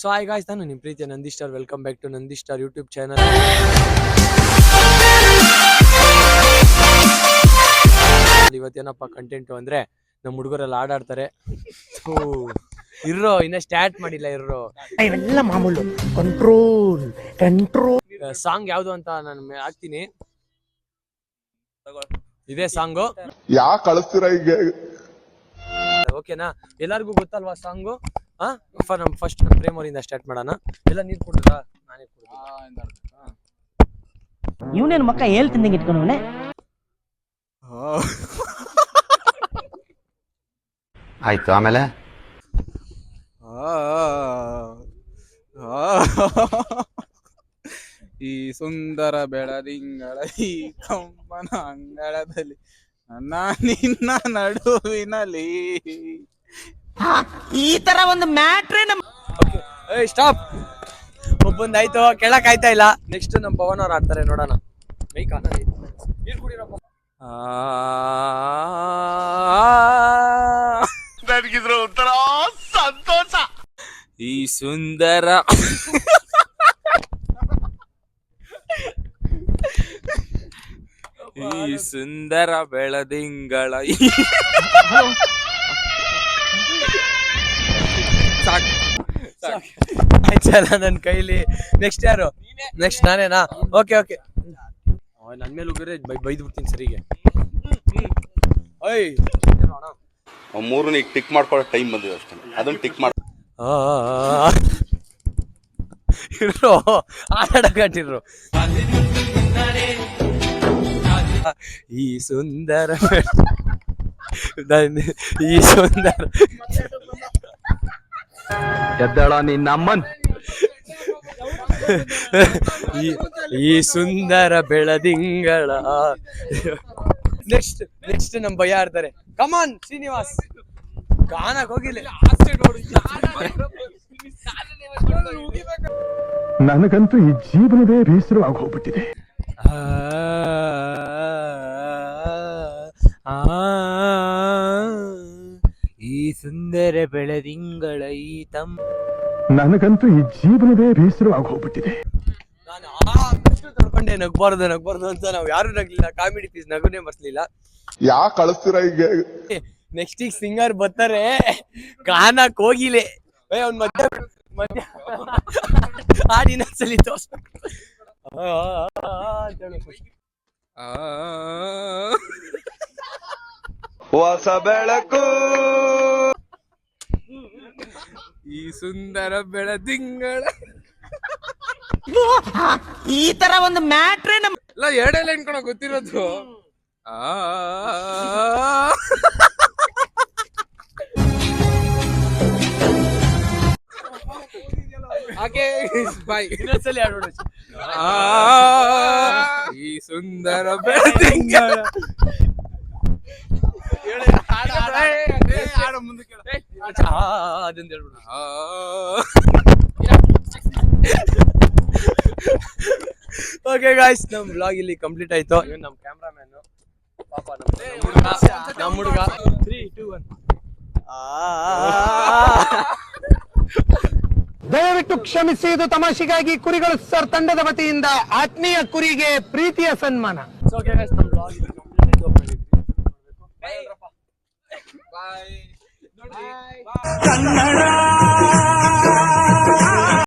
So hi guys ನಾನು ನಿಮ್ಮ ಪ್ರೀತಿಯ Nandi star. Welcome back to Nandi star YouTube channel ಇವತ್ತೇನಪ್ಪ content ಅಂದ್ರೆ ನಮ್ಮ ಹುಡುಗರೆಲ್ಲ ಆಡಾಡ್ತಾರೆ. ಇರೋ ಇರ್ರೋ ಇನ್ನ ಸ್ಟಾರ್ಟ್ ಮಾಡಿಲ್ಲ ಇರೋ ಇವೆಲ್ಲ ಮಾಮೂಲು. ಕಂಟ್ರೋಲ್ ಕಂಟ್ರೋಲ್ ಸಾಂಗ್ ಯಾವ್ದು ಅಂತ ನಾನು ಹಾಕ್ತೀನಿ. ಇದೇ ಸಾಂಗು ಯಾಕೆ ಕಳಿಸ್ತೀರಾ ಈಗ ಓಕೆನಾ? ಎಲ್ಲರಿಗೂ ಗೊತ್ತಲ್ವಾ ಸಾಂಗು? ಹಾ ನಮ್ ಫಸ್ಟ್ ನಮ್ಮ ಪ್ರೇಮ್ ಅವರಿಂದ ಸ್ಟಾರ್ಟ್ ಮಾಡೋಣ. ಎಲ್ಲ ನೀರು ಕೊಡ್ತೀರಾ ನಾನೇ ಇವನೇನು ಮಕ್ಕ ಹೇಳ್ತಿದ್ದಂಗೆ ಇಟ್ಕೊಂಡು ಆಯ್ತು ಆಮೇಲೆ? ಈ ಸುಂದರ ಬೆಳದಿಂಗಳ ಈ ಕಂಬನ ಅಂಗಳದಲ್ಲಿ ನನ್ನ ನಿನ್ನ ನಡುವಿನಲ್ಲಿ. ಈ ತರ ಒಂದು ಮ್ಯಾಟ್ರೇ ನಮ್ ಏ ಸ್ಟಾಪ್ ಒಬ್ಬಂದಾಯ್ತು ಕೇಳಕ್ ಆಯ್ತಾ ಇಲ್ಲ? ನೆಕ್ಸ್ಟ್ ನಮ್ ಪವನ್ ಅವ್ರು ಆಡ್ತಾರೆ ನೋಡೋಣ. ಮೈಕ್ ಆನ್ ಆಗೈತೆ. ನೀರ್ ಕುಡೀರಪ್ಪ. ಆ. ನನಗಿದ್ರ ಒಂಥರ ಸಂತೋಷ. ಈ ಸುಂದರ ಈ ಸುಂದರ ಬೆಳದಿಂಗಳ ಸಾಕು. ಸಾಕು. ಆಯ್ತಲ್ಲ ನನ್ ಕೈಲಿ. ನೆಕ್ಸ್ಟ್ ಯಾರು? ನೆಕ್ಸ್ಟ್ ನಾನೇನಾ? ಓಕೆ ಓಕೆ ನನ್ ಮೇಲೆ ಉಗ್ರೆ ಬೈ ಬೈದ್ ಬಿಡ್ತೀನಿ ಸರಿಗೆ ಓಯ್ ಮೂರನ್ನ ಈಗ ಟಿಕ್ ಮಾಡ್ಕೊಳ್ಳೋ ಟೈಮ್ ಬಂದಿದೆ ಅಷ್ಟೇ. ಅದನ್ನ ಟಿಕ್ ಮಾಡ ಆ ಇರ್ರೋ ಆಡಕಟ್ಟಿರ್ರು ಈ ಸುಂದರ ಈ ಸುಂದರ ಎದ್ದಳ ನಿನ್ನಮ್ಮನ್ ಈ ಈ ಸುಂದರ ಬೆಳದಿಂಗಳ ನೆಕ್ಸ್ಟ್ ನೆಕ್ಸ್ಟ್ ನಮ್ ಭಯ ಆಡ್ತಾರೆ ಕಮಾನ್ ಶ್ರೀನಿವಾಸ್. ಗಾನಕ್ ಹೋಗಿಲ್ಲ. ನನಗಂತೂ ಈ ಜೀವನವೇ ಬೇಸರವಾಗಿ ಹೋಗ್ಬಿಟ್ಟಿದೆ. ಸುಂದರ ಬೆಳೆದಿಂಗಳ ಈ ತಮ್ಮ ನನಗಂತೂ ಈ ಜೀವನವೇ ಬೇಸರವಾಗಿ ಹೋಗ್ಬಿಟ್ಟಿದೆ. ನಾನು ತಡ್ಕೊಂಡೆ ನಗ್ಬಾರ್ದು ನಗ್ಬಾರ್ದು ಅಂತ ನಾವು ಯಾರು ನಗ್ಲಿಲ್ಲ ಕಾಮಿಡಿ ಪೀಸ್ ನಗುನೇ ಬರ್ಲಿಲ್ಲ ಯಾಕೆ ಕಳಿಸ್ತೀರ ಈಗ ನೆಕ್ಸ್ಟ್ ಈಗ ಸಿಂಗರ್ ಬರ್ತಾರೆ ಗಾನಕ್ ಹೋಗಿಲೆ ಏ ಅವ್ನ್ ಮಧ್ಯ ಮಧ್ಯ ಹಾಡಿನ ಸಲಿ ತೋರ್ಸ್ಬೇಕು ಆ, ಆ, ಆ, ಅಂತ ಹೇಳು. ಆ ಹೊಸ ಬೆಳಕು. ಈ ಸುಂದರ ಬೆಳದಿಂಗಳ. ಈ ತರ ಒಂದು ಮ್ಯಾಟ್ರೆ ನಮ್ ಇಲ್ಲ ಎರಡೇ ಲೈನ್ ಕಣ ಗೊತ್ತಿರೋದು. ಆ. ಹಾಗೆ ಬಾಯ್ ಇನ್ನೊಂದ್ಸಲಿ ಹಾಡು ಆ. ಈ ಸುಂದರ ಬೆಳದಿಂಗಳ. ಹಾಡು ಮುಂದಕ್ಕೆ ಹೇಳು. ಆ, ಅದೊಂದ್ ಹೇಳ್ಬಿಡು. ಓಕೆ ಗಾಯ್ಸ್ ನಮ್ ಬ್ಲಾಗ್ ಇಲ್ಲಿ ಕಂಪ್ಲೀಟ್ ಆಯ್ತು. ಇವ್ನು ನಮ್ ಕ್ಯಾಮ್ರಾಮ್ಯಾನ್ ಪಾಪ ನಮ್ ನಮ್ಮ ಹುಡುಗ. ತ್ರೀ ಟೂ ಒನ್ ದಯವಿಟ್ಟು ಕ್ಷಮಿಸಿ ಇದು ತಮಾಷೆಗಾಗಿ ಕುರಿಗಳು ಸರ್ ತಂಡದ ವತಿಯಿಂದ ಆತ್ಮೀಯ ಕುರಿಗೆ ಪ್ರೀತಿಯ ಸನ್ಮಾನ. ಓಕೆ ಗಾಯ್ಸ್ ನಮ್ ಬ್ಲಾಗ್ ಇಲ್ಲಿ ಕಂಪ್ಲೀಟ್ ಆಯ್ತು. ಬಾಯ್ కన్నడ